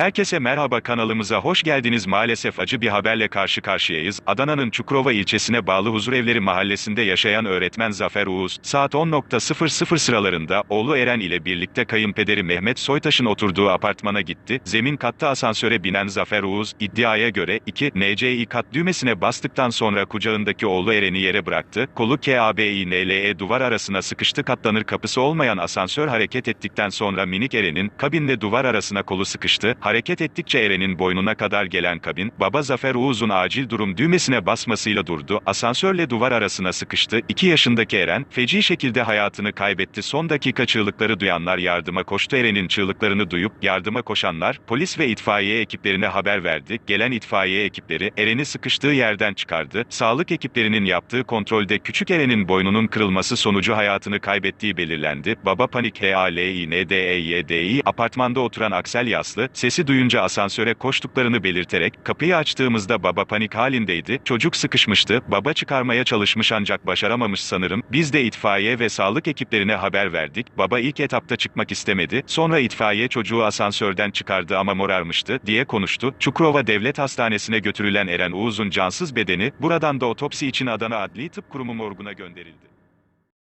Herkese merhaba kanalımıza hoş geldiniz. Maalesef acı bir haberle karşı karşıyayız. Adana'nın Çukurova ilçesine bağlı Huzurevleri mahallesinde yaşayan öğretmen Zafer Uğuz, saat 10.00 sıralarında oğlu Eren ile birlikte kayınpederi Mehmet Soytaş'ın oturduğu apartmana gitti. Zemin katta asansöre binen Zafer Uğuz, iddiaya göre 2 NCİ kat düğmesine bastıktan sonra kucağındaki oğlu Eren'i yere bıraktı. Kolu KABİNLE duvar arasına sıkıştı. Katlanır kapısı olmayan asansör hareket ettikten sonra minik Eren'in kabinle duvar arasına kolu sıkıştı. Hareket ettikçe Eren'in boynuna kadar gelen kabin, baba Zafer Uğuz'un acil durum düğmesine basmasıyla durdu. Asansörle duvar arasına sıkıştı. 2 yaşındaki Eren, feci şekilde hayatını kaybetti. Son dakika çığlıkları duyanlar yardıma koştu. Eren'in çığlıklarını duyup yardıma koşanlar, polis ve itfaiye ekiplerine haber verdi. Gelen itfaiye ekipleri, Eren'i sıkıştığı yerden çıkardı. Sağlık ekiplerinin yaptığı kontrolde küçük Eren'in boynunun kırılması sonucu hayatını kaybettiği belirlendi. Baba panik HALİNDEYDİ apartmanda oturan Aksel Yaslı, sesi duyunca asansöre koştuklarını belirterek, kapıyı açtığımızda baba panik halindeydi, çocuk sıkışmıştı, baba çıkarmaya çalışmış ancak başaramamış sanırım, biz de itfaiye ve sağlık ekiplerine haber verdik, baba ilk etapta çıkmak istemedi, sonra itfaiye çocuğu asansörden çıkardı ama morarmıştı, diye konuştu. Çukurova Devlet Hastanesi'ne götürülen Eren Uğuz'un cansız bedeni, buradan da otopsi için Adana Adli Tıp Kurumu morguna gönderildi.